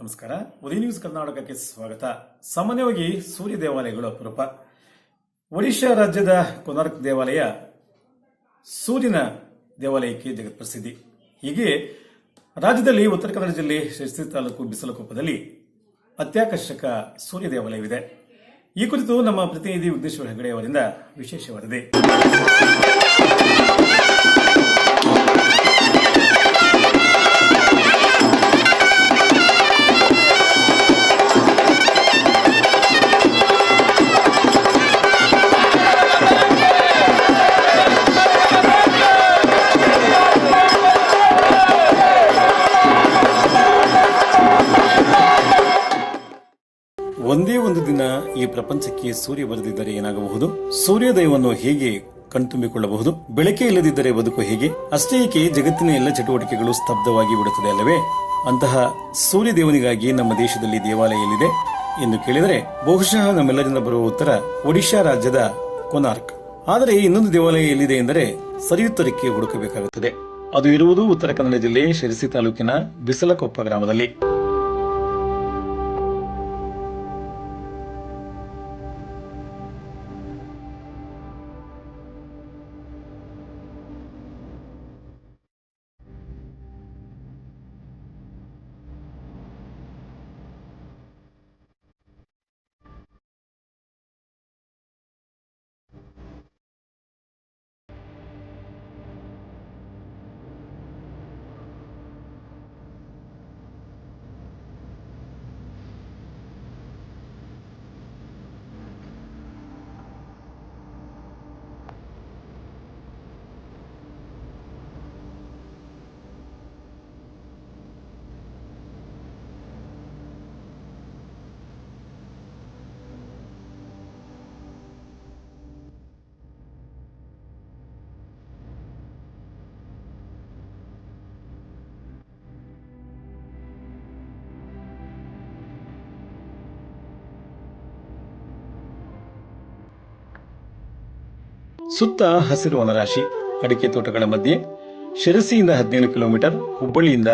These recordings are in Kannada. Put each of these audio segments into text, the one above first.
ನಮಸ್ಕಾರ. ಉದಯ ನ್ಯೂಸ್ ಕರ್ನಾಟಕಕ್ಕೆ ಸ್ವಾಗತ. ಸಾಮಾನ್ಯವಾಗಿ ಸೂರ್ಯ ದೇವಾಲಯಗಳು ಅಪರೂಪ. ಒಡಿಶಾ ರಾಜ್ಯದ ಕೊನಾರ್ಕ್ ದೇವಾಲಯ ಸೂರ್ಯನ ದೇವಾಲಯಕ್ಕೆ ಜಗತ್ ಪ್ರಸಿದ್ಧಿ. ಹೀಗೆ ರಾಜ್ಯದಲ್ಲಿ ಉತ್ತರ ಕನ್ನಡ ಜಿಲ್ಲೆ ಶಿರಸಿ ತಾಲೂಕು ಬಿಸಲಕೊಪ್ಪದಲ್ಲಿ ಅತ್ಯಾಕರ್ಷಕ ಸೂರ್ಯ ದೇವಾಲಯವಿದೆ. ಈ ಕುರಿತು ನಮ್ಮ ಪ್ರತಿನಿಧಿ ವಿಘ್ನೇಶ್ವರ ಹೆಗಡೆ ಅವರಿಂದ ವಿಶೇಷ ಒಂದೇ ಒಂದು ದಿನ ಈ ಪ್ರಪಂಚಕ್ಕೆ ಸೂರ್ಯ ಬರೆದಿದ್ದರೆ ಏನಾಗಬಹುದು? ಸೂರ್ಯೋದಯವನ್ನು ಹೇಗೆ ಕಣ್ತುಂಬಿಕೊಳ್ಳಬಹುದು? ಬೆಳಕೆ ಇಲ್ಲದಿದ್ದರೆ ಬದುಕು ಹೇಗೆ? ಅಷ್ಟೇ ಏಕೆ ಜಗತ್ತಿನ ಎಲ್ಲ ಚಟುವಟಿಕೆಗಳು ಸ್ತಬ್ಧವಾಗಿ ಬಿಡುತ್ತದೆ ಅಲ್ಲವೇ? ಅಂತಹ ಸೂರ್ಯ ದೇವನಿಗಾಗಿ ನಮ್ಮ ದೇಶದಲ್ಲಿ ದೇವಾಲಯ ಎಲ್ಲಿದೆ? ಎಂದು ಕೇಳಿದರೆ, ಬಹುಶಃ ನಮ್ಮೆಲ್ಲರಿಂದ ಬರುವ ಉತ್ತರ ಒಡಿಶಾ ರಾಜ್ಯದ ಕೊನಾರ್ಕ್. ಆದರೆ ಇನ್ನೊಂದು ದೇವಾಲಯ ಎಲ್ಲಿದೆ ಎಂದರೆ ಸರಿಯುತ್ತರಕ್ಕೆ ಹುಡುಕಬೇಕಾಗುತ್ತದೆ. ಅದು ಇರುವುದು ಉತ್ತರ ಕನ್ನಡ ಜಿಲ್ಲೆ ಶಿರಸಿ ತಾಲೂಕಿನ ಬಿಸಲಕೊಪ್ಪ ಗ್ರಾಮದಲ್ಲಿ. ಸುತ್ತ ಹಸಿರು ವನರಾಶಿ, ಅಡಿಕೆ ತೋಟಗಳ ಮಧ್ಯೆ ಶಿರಸಿಯಿಂದ ಹದಿನೇಳು ಕಿಲೋಮೀಟರ್, ಹುಬ್ಬಳ್ಳಿಯಿಂದ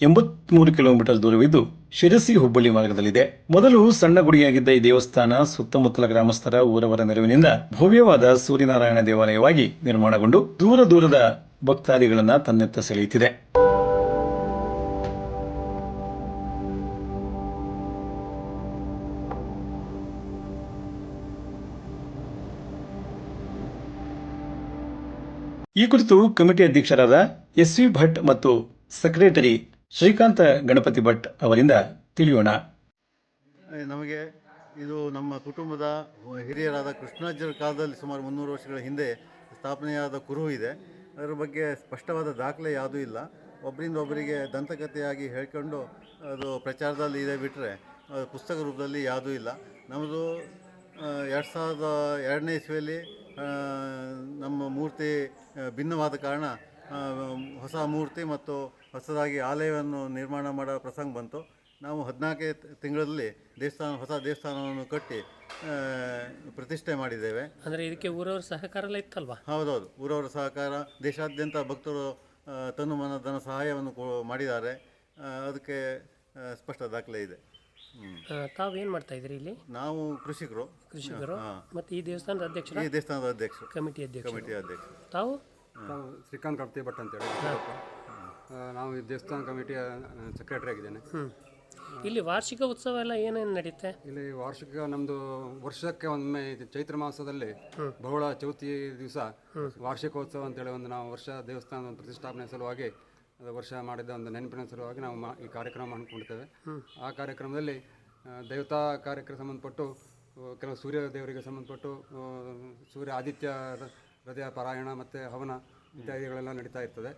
ಎಂಬತ್ಮೂರು ಕಿಲೋಮೀಟರ್ ದೂರವಿದ್ದು ಶಿರಸಿ ಹುಬ್ಬಳ್ಳಿ ಮಾರ್ಗದಲ್ಲಿದೆ. ಮೊದಲು ಸಣ್ಣ ಗುಡಿಯಾಗಿದ್ದ ಈ ದೇವಸ್ಥಾನ ಸುತ್ತಮುತ್ತಲ ಗ್ರಾಮಸ್ಥರ ಊರವರ ನೆರವಿನಿಂದ ಭವ್ಯವಾದ ಸೂರ್ಯನಾರಾಯಣ ದೇವಾಲಯವಾಗಿ ನಿರ್ಮಾಣಗೊಂಡು ದೂರ ದೂರದ ಭಕ್ತಾದಿಗಳನ್ನ ತನ್ನೆತ್ತ ಸೆಳೆಯುತ್ತಿದೆ. ಈ ಕುರಿತು ಕಮಿಟಿ ಅಧ್ಯಕ್ಷರಾದ ಎಸ್ ವಿ ಭಟ್ ಮತ್ತು ಸೆಕ್ರೆಟರಿ ಶ್ರೀಕಾಂತ ಗಣಪತಿ ಭಟ್ ಅವರಿಂದ ತಿಳಿಯೋಣ. ನಮಗೆ ಇದು ನಮ್ಮ ಕುಟುಂಬದ ಹಿರಿಯರಾದ ಕೃಷ್ಣಾಜರ ಕಾಲದಲ್ಲಿ ಸುಮಾರು ಮುನ್ನೂರು ವರ್ಷಗಳ ಹಿಂದೆ ಸ್ಥಾಪನೆಯಾದ ಕುರು ಇದೆ. ಅದರ ಬಗ್ಗೆ ಸ್ಪಷ್ಟವಾದ ದಾಖಲೆ ಯಾವುದೂ ಇಲ್ಲ. ಒಬ್ಬರಿಂದ ಒಬ್ಬರಿಗೆ ದಂತಕಥೆಯಾಗಿ ಹೇಳ್ಕೊಂಡು ಅದು ಪ್ರಚಾರದಲ್ಲಿ ಇದೆ ಬಿಟ್ಟರೆ ಪುಸ್ತಕ ರೂಪದಲ್ಲಿ ಯಾವುದೂ ಇಲ್ಲ. ನಮ್ಮದು ಎರಡು ಸಾವಿರದ ಎರಡನೇ ಇಸ್ವಿಯಲ್ಲಿ ನಮ್ಮ ಮೂರ್ತಿ ಭಿನ್ನವಾದ ಕಾರಣ ಹೊಸ ಮೂರ್ತಿ ಮತ್ತು ಹೊಸದಾಗಿ ಆಲಯವನ್ನು ನಿರ್ಮಾಣ ಮಾಡೋ ಪ್ರಸಂಗ ಬಂತು. ನಾವು ಹದಿನಾಲ್ಕೇ ತಿಂಗಳಲ್ಲಿ ದೇವಸ್ಥಾನ ಹೊಸ ದೇವಸ್ಥಾನವನ್ನು ಕಟ್ಟಿ ಪ್ರತಿಷ್ಠೆ ಮಾಡಿದ್ದೇವೆ. ಅಂದರೆ ಇದಕ್ಕೆ ಊರವರ ಸಹಕಾರ ಎಲ್ಲ ಇತ್ತಲ್ವಾ? ಹೌದೌದು. ಊರವರ ಸಹಕಾರ ದೇಶಾದ್ಯಂತ ಭಕ್ತರು ತನು ಮನ ಧನ ಸಹಾಯವನ್ನು ಕೊ- ಮಾಡಿದ್ದಾರೆ. ಅದಕ್ಕೆ ಸ್ಪಷ್ಟ ದಾಖಲೆ ಇದೆ. ತಾವೇನ್ ಮಾಡ್ತಾ ಇದ್ರಿ ಇಲ್ಲಿ? ನಾವು ಕೃಷಿಕರು. ಕೃಷಿಕರು. ಮತ್ತೆ ಈ ದೇವಸ್ಥಾನದ ಅಧ್ಯಕ್ಷರು? ಈ ದೇವಸ್ಥಾನದ ಅಧ್ಯಕ್ಷರು. ಕಮಿಟಿ ಅಧ್ಯಕ್ಷ ಕಮಿಟಿ ಅಧ್ಯಕ್ಷ ತಾವು? ನಾವು ಶ್ರೀಕಾಂತ್ ಕಡ್ತಿ ಭಟ್ ಅಂತೇಳಿ. ನಾವು ಈ ದೇವಸ್ಥಾನ ಕಮಿಟಿಯ ಸೆಕ್ರೆಟರಿ ಆಗಿದ್ದೇನೆ. ಇಲ್ಲಿ ವಾರ್ಷಿಕ ಉತ್ಸವ ಎಲ್ಲ ಏನೇನು ನಡೆಯುತ್ತೆ ಇಲ್ಲಿ ವಾರ್ಷಿಕ ನಮ್ಮದು ವರ್ಷಕ್ಕೆ ಒಮ್ಮೆ ಇದು ಚೈತ್ರ ಮಾಸದಲ್ಲಿ ಬಹುಳ ಚೌತಿ ದಿವಸ ವಾರ್ಷಿಕೋತ್ಸವ ಅಂತೇಳಿ ಒಂದು ನಾವು ವರ್ಷ ದೇವಸ್ಥಾನದ ಪ್ರತಿಷ್ಠಾಪನೆ ಸಲುವಾಗಿ ವರ್ಷ ಮಾಡಿದ ಒಂದು ನೆನಪಿನ ಸಲುವಾಗಿ ನಾವು ಮಾ- ಈ ಕಾರ್ಯಕ್ರಮ ಹಮ್ಮಿಕೊಂಡಿದ್ದೇವೆ ಆ ಕಾರ್ಯಕ್ರಮದಲ್ಲಿ ದೇವತಾ ಕಾರ್ಯಕ್ರಮ ಸಂಬಂಧಪಟ್ಟು ಕೆಲವು ಸೂರ್ಯ ದೇವರಿಗೆ ಸಂಬಂಧಪಟ್ಟು ಸೂರ್ಯ ಆದಿತ್ಯ ಹೃದಯ ಪಾರಾಯಣ ಮತ್ತು ಹವನ ಇತ್ಯಾದಿಗಳೆಲ್ಲ ನಡೀತಾ ಇರ್ತದೆ.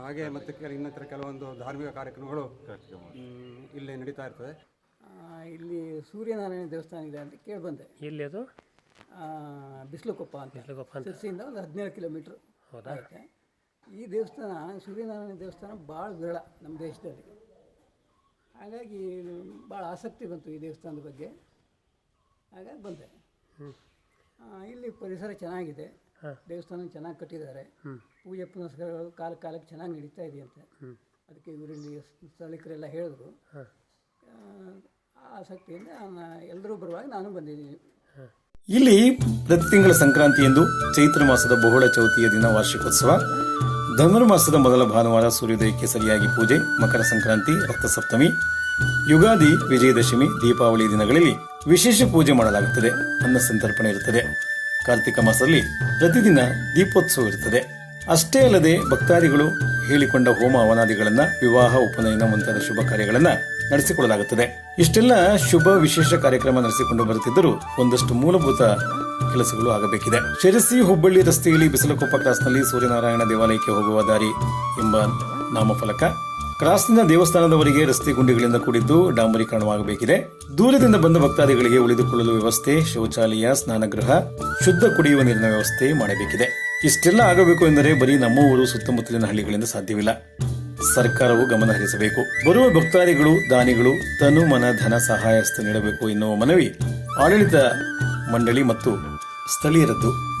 ಹಾಗೆ ಮತ್ತು ಇನ್ನಿತರ ಕೆಲವೊಂದು ಧಾರ್ಮಿಕ ಕಾರ್ಯಕ್ರಮಗಳು ಇಲ್ಲಿ ನಡೀತಾ ಇರ್ತದೆ. ಇಲ್ಲಿ ಸೂರ್ಯನಾರಾಯಣ ದೇವಸ್ಥಾನ ಇದೆ ಅಂತ ಕೇಳಿ ಬಂದೆ. ಇಲ್ಲಿ ಅದು? ಬಿಸಿಲುಕೊಪ್ಪ ಅಂತ. ಬಿಸ್ಲುಕೊಪ್ಪ ಅಂತ. ಶಿರ್ಸಿಯಿಂದ ಒಂದು ಹದಿನೇಳು ಕಿಲೋಮೀಟ್ರ್ ಆಗುತ್ತೆ. ಈ ದೇವಸ್ಥಾನ ಸೂರ್ಯನಾರಾಯಣ ದೇವಸ್ಥಾನ ಭಾಳ ವಿರಳ ನಮ್ಮ ದೇಶದಲ್ಲಿ. ಹಾಗಾಗಿ ಭಾಳ ಆಸಕ್ತಿ ಬಂತು ಈ ದೇವಸ್ಥಾನದ ಬಗ್ಗೆ. ಹಾಗಾಗಿ ಬಂದೆ. ಇಲ್ಲಿ ಪರಿಸರ ಚೆನ್ನಾಗಿದೆ. ದೇವಸ್ಥಾನ ಚೆನ್ನಾಗಿ ಕಟ್ಟಿದ್ದಾರೆ. ಪೂಜೆ ಪುನಸ್ಕಾರಗಳು ಕಾಲ ಕಾಲಕ್ಕೆ ಚೆನ್ನಾಗಿ ನಡೀತಾ ಇದೆಯಂತೆ ಅದಕ್ಕೆ ಇವರಲ್ಲಿ ಸ್ಥಳೀಕರೆಲ್ಲ ಹೇಳಿದ್ರು. ಆ ಆಸಕ್ತಿಯಿಂದ ನಾನು ಎಲ್ಲರೂ ಬರುವಾಗ ನಾನು ಬಂದಿದ್ದೀನಿ. ಇಲ್ಲಿ ಪ್ರತಿ ತಿಂಗಳ ಸಂಕ್ರಾಂತಿಯಂದು ಚೈತ್ರ ಮಾಸದ ಬಹುಳ ಚೌತಿಯ ದಿನ ವಾರ್ಷಿಕೋತ್ಸವ. ಧನುರ್ಮಾಸದ ಮೊದಲ ಭಾನುವಾರ ಸೂರ್ಯೋದಯಕ್ಕೆ ಸರಿಯಾಗಿ ಪೂಜೆ, ಮಕರ ಸಂಕ್ರಾಂತಿ, ರಥಸಪ್ತಮಿ, ಯುಗಾದಿ, ವಿಜಯದಶಮಿ, ದೀಪಾವಳಿ ದಿನಗಳಲ್ಲಿ ವಿಶೇಷ ಪೂಜೆ ಮಾಡಲಾಗುತ್ತದೆ ಅನ್ನ ಸಂತರ್ಪಣೆ ಇರುತ್ತದೆ. ಕಾರ್ತಿಕ ಮಾಸದಲ್ಲಿ ಪ್ರತಿದಿನ ದೀಪೋತ್ಸವ ಇರುತ್ತದೆ. ಅಷ್ಟೇ ಅಲ್ಲದೆ ಭಕ್ತಾದಿಗಳು ಹೇಳಿಕೊಂಡ ಹೋಮ ಅವನಾದಿಗಳನ್ನ, ವಿವಾಹ, ಉಪನಯನ ಮುಂತಾದ ಶುಭ ಕಾರ್ಯಗಳನ್ನ ನಡೆಸಿಕೊಳ್ಳಲಾಗುತ್ತದೆ ಇಷ್ಟೆಲ್ಲ ಶುಭ ವಿಶೇಷ ಕಾರ್ಯಕ್ರಮ ನಡೆಸಿಕೊಂಡು ಬರುತ್ತಿದ್ದರೂ ಒಂದಷ್ಟು ಮೂಲಭೂತ ಕೆಲಸಗಳು ಆಗಬೇಕಿದೆ. ಶಿರಸಿ ಹುಬ್ಬಳ್ಳಿ ರಸ್ತೆಯಲ್ಲಿ ಬಿಸಿಲಕೊಪ್ಪ ಕ್ರಾಸ್ನಲ್ಲಿ ಸೂರ್ಯನಾರಾಯಣ ದೇವಾಲಯಕ್ಕೆ ಹೋಗುವ ದಾರಿ ಎಂಬ ನಾಮಫಲಕ ಕ್ರಾಸ್ನಿಂದ ದೇವಸ್ಥಾನದವರೆಗೆ ರಸ್ತೆ ಗುಂಡಿಗಳಿಂದ ಕೂಡಿದ್ದು ಡಾಂಬರೀಕರಣವಾಗಬೇಕಿದೆ ದೂರದಿಂದ ಬಂದ ಭಕ್ತಾದಿಗಳಿಗೆ ಉಳಿದುಕೊಳ್ಳಲು ವ್ಯವಸ್ಥೆ, ಶೌಚಾಲಯ, ಸ್ನಾನಗೃಹ, ಶುದ್ಧ ಕುಡಿಯುವ ನೀರಿನ ವ್ಯವಸ್ಥೆ ಮಾಡಬೇಕಿದೆ. ಇಷ್ಟೆಲ್ಲ ಆಗಬೇಕು ಎಂದರೆ ಬರೀ ನಮ್ಮ ಊರು, ಸುತ್ತಮುತ್ತಲಿನ ಹಳ್ಳಿಗಳಿಂದ ಸಾಧ್ಯವಿಲ್ಲ. ಸರ್ಕಾರವು ಗಮನ ಹರಿಸಬೇಕು. ಬರುವ ಭಕ್ತಾದಿಗಳು, ದಾನಿಗಳು ತನು ಮನ, ಧನ ಸಹಾಯಸ್ತ ನೀಡಬೇಕು ಎನ್ನುವ ಮನವಿ ಆಡಳಿತ ಮಂಡಳಿ ಮತ್ತು ಸ್ಥಳೀಯರದ್ದು.